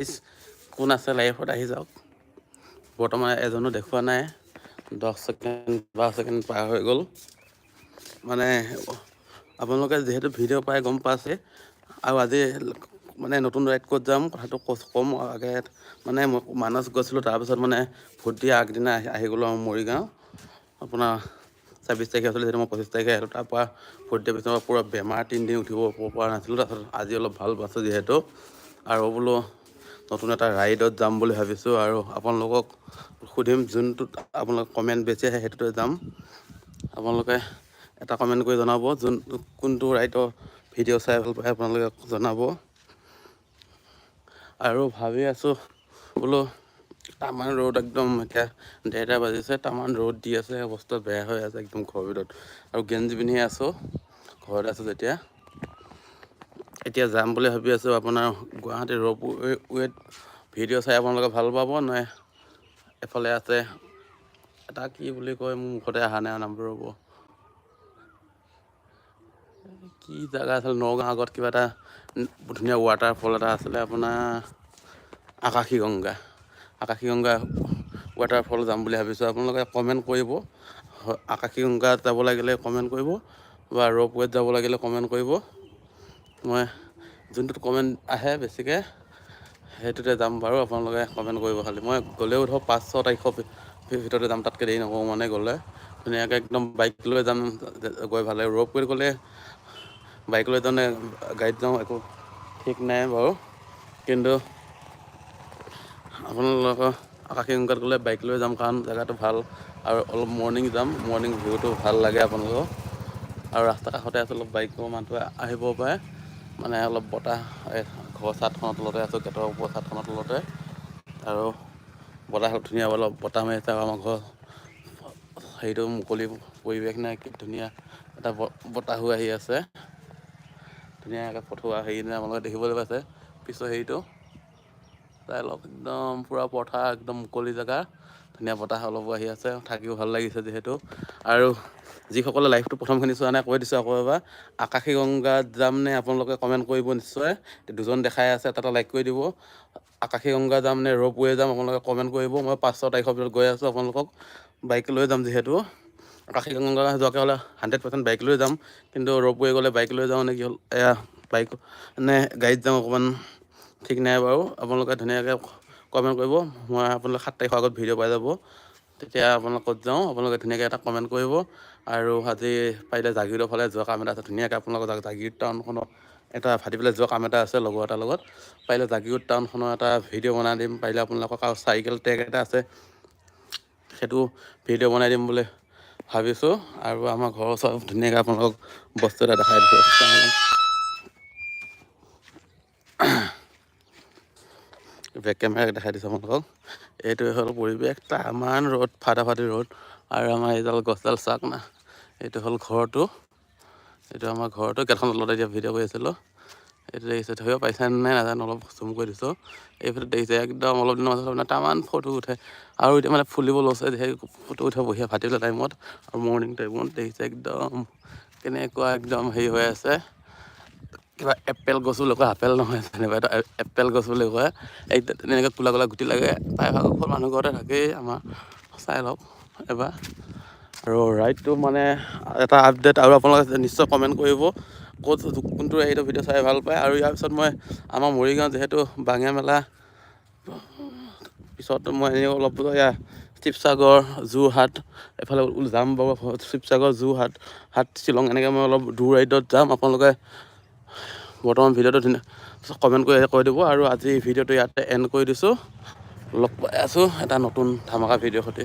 Guys কোন আছে লাইফত আহি যাওক। বৰ্তমান এজনো দেখুওৱা নাই দহ ছেকেণ্ড বাৰ ছেকেণ্ড পাৰ হৈ গ'ল। মানে আপোনালোকে যিহেতু ভিডিঅ' পাই গম পাইছে আৰু আজি মানে নতুন ৰাইড ক'ত যাম কথাটো ক'ম আগে মানে মই মানস গৈছিলোঁ তাৰপিছত মানে ভোট দিয়া আগদিনা আহি আহি গ'লোঁ আৰু মৰিগাঁও। আপোনাৰ ছাব্বিছ তাৰিখে আছিলে যিহেতু মই পঁচিছ তাৰিখে আহিলোঁ তাৰপৰা ভোট দিয়াৰ পিছত পূৰা বেমাৰ তিনিদিন উঠিব পৰা নাছিলোঁ তাৰপিছত আজি অলপ ভাল পাইছোঁ যিহেতু। আৰু বোলো নতুন এটা ৰাইডত যাম বুলি ভাবিছোঁ আৰু আপোনালোকক সুধিম যোনটোত আপোনালোক কমেণ্ট বেছি আহে সেইটোতে যাম। আপোনালোকে এটা কমেণ্ট কৰি জনাব যোন কোনটো ৰাইডৰ ভিডিঅ' চাই ভাল পায় আপোনালোকে জনাব। আৰু ভাবি আছোঁ বোলো তামান ৰ'দ একদম এতিয়া ডেৰটা বাজিছে তামান ৰ'দ দি আছে অৱস্থা বেয়া হৈ আছে একদম ঘৰৰ ভিতৰত। আৰু গেঞ্জি পিন্ধি আছোঁ ঘৰত আছোঁ যেতিয়া। এতিয়া যাম বুলি ভাবি আছোঁ আপোনাৰ গুৱাহাটী ৰ'প ৱেত ভিডিঅ' চাই আপোনালোকে ভাল পাব নহয় এফালে আছে? এটা কি বুলি কয় মোৰ মুখতে অহা নাই নামটো ৰ'ব। কি জেগা আছিলে নগাঁও আগত কিবা এটা ধুনীয়া ৱাটাৰফল এটা আছিলে আপোনাৰ আকাশী গংগা। আকাশী গংগা ৱাটাৰফল যাম বুলি ভাবিছোঁ আপোনালোকে কমেণ্ট কৰিব। আকাশী গংগাত যাব লাগিলে কমেণ্ট কৰিব বা ৰ'প ৱেত যাব লাগিলে কমেণ্ট কৰিব। মই যোনটোত কমেণ্ট আহে বেছিকৈ সেইটোতে যাম বাৰু আপোনালোকে কমেণ্ট কৰিব খালি। মই গ'লেও ধৰক পাঁচ ছয় তাৰিখৰ ভিতৰতে যাম তাতকৈ দেৰি নকৰোঁ মানে গ'লে। ধুনীয়াকৈ একদম বাইক লৈ যাম গৈ ভাল। লাগে ৰ'প ৱেত গ'লে বাইক লৈ যাওঁ গাড়ীত যাওঁ একো ঠিক নাই বাৰু। কিন্তু আপোনালোকৰ আকাশী গংগাত গ'লে বাইক লৈ যাম কাৰণ জেগাটো ভাল আৰু অলপ মৰ্ণিং যাম। মৰ্ণিং ভিউটো ভাল লাগে আপোনালোকৰ। আৰু ৰাস্তা কাষতে অলপ বাইকৰ মানুহ আহিব পাৰে। মানে অলপ বতাহ এই ঘৰৰ ছাদখনৰ তলতে আছোঁ গেটৰ ওপৰৰ ছাদখনৰ তলতে। আৰু বতাহ ধুনীয়া অলপ বতাহ মাৰি আছে আৰু আমাৰ ঘৰ হেৰিটো মুকলি পৰিৱেশ নাই কি ধুনীয়া এটা বতাহো আহি আছে। ধুনীয়াকৈ ফটোৱা হেৰি আপোনালোকে দেখিবলৈ পাইছে পিছৰ হেৰিটো। চাই লওক একদম পূৰা পথাৰ একদম মুকলি জেগা। ধুনীয়া বতাহ অলপো আহি আছে থাকিও ভাল লাগিছে যিহেতু। আৰু যিসকলে লাইভটো প্ৰথমখিনি চোৱা নাই কৈ দিছোঁ আকৌ এবাৰ। আকাশী গংগাত যাম নে আপোনালোকে কমেণ্ট কৰিব নিশ্চয়। দুজন দেখাই আছে এটা লাইক কৰি দিব। আকাশী গংগা যাম নে ৰ'প ৱে যাম আপোনালোকে কমেণ্ট কৰিব। মই পাঁচ ছয় তাৰিখৰ ভিতৰত গৈ আছোঁ আপোনালোকক। বাইক লৈ যাম যিহেতু। আকাশী গংগা যোৱাকৈ হ'লে হাণ্ড্ৰেড পাৰ্চেণ্ট বাইক লৈ যাম। কিন্তু ৰ'প ৱে গ'লে বাইক লৈ যাওঁ নেকি হ'ল? এয়া বাইক নে গাড়ীত যাওঁ অকণমান ঠিক নাই বাৰু। আপোনালোকে ধুনীয়াকৈ কমেণ্ট কৰিব। মই আপোনালোকে সাত তাৰিখৰ আগত ভিডিঅ' পাই যাব। তেতিয়া আপোনালোক ক'ত যাওঁ আপোনালোকে ধুনীয়াকৈ এটা কমেণ্ট কৰিব। আৰু আজি পাৰিলে জাগিৰোডৰ ফালে যোৱা কাম এটা আছে। ধুনীয়াকৈ আপোনালোকৰ জা- জাগিৰোড টাউনখনত এটা ভাটি পেলাই যোৱা কাম এটা আছে লগৰ এটাৰ লগত। পাৰিলে জাগিৰোড টাউনখনৰ এটা ভিডিঅ' বনাই দিম। পাৰিলে আপোনালোকক আৰু চাইকেল ট্ৰেক এটা আছে। সেইটো ভিডিঅ' বনাই দিম বুলি ভাবিছোঁ। আৰু আমাৰ ঘৰৰ ওচৰত ধুনীয়াকৈ আপোনালোকক বস্তু এটা দেখাই দিছোঁ চাই লওক। বেক কেমেৰা দেখাই দিছোঁ আপোনালোকক। এইটোৱে হ'ল পৰিৱেশ তামান ৰ'দ ফাটাফাটি ৰ'দ আৰু আমাৰ এইডাল গছডাল চাওক না এইটো হ'ল ঘৰটো। এইটো আমাৰ ঘৰটো গেটখন তলতে এতিয়া ভিডিঅ' কৰি আছিলোঁ। এইটো দেখিছে ধৰিব পাৰিছে নাই নাজানো অলপ জুম কৰি দিছোঁ। এইফালে দেখিছে একদম অলপ দিনৰ মাজত আপোনাৰ তামান ফটো উঠে। আৰু এতিয়া মানে ফুলিব লৈছে সেই ফটো উঠে বঢ়িয়া ভাটিবেলা টাইমত আৰু মৰ্ণিং টাইমত দেখিছে একদম কেনেকুৱা একদম হেৰি হৈ আছে। কিবা এপেল গছ বুলি কয় আপেল নহয় যেনিবা এইটো এ- এপেল গছ বুলি কয়। এই তেনেকৈ ক'লা ক'লা গুটি লাগে প্ৰায়ভাগ ঘৰ মানুহ ঘৰতে থাকেই আমাৰ চাই লওক এবাৰ। আৰু ৰাইডটো মানে এটা আপডেট আৰু আপোনালোকে নিশ্চয় কমেণ্ট কৰিব ক'ত কোনটো সেইটো ভিডিঅ' চাই ভাল পায়। আৰু ইয়াৰ পিছত মই আমাৰ মৰিগাঁও যিহেতু বাঙিয়া মেলা পিছত মই এনেই অলপ এয়া শিৱসাগৰ যোৰহাট এফালে যাম বাৰু শিৱসাগৰ যোৰহাট হাট শ্বিলং এনেকৈ মই অলপ দূৰ ৰাইডত যাম আপোনালোকে বৰ্তমান ভিডিঅ'টো ধুনীয়া কমেণ্ট কৰি কৈ দিব আৰু আজি ভিডিঅ'টো ইয়াতে এণ্ড কৰি দিছোঁ। লগ পাই আছোঁ এটা নতুন ধামাকা ভিডিঅ'ৰ সৈতে।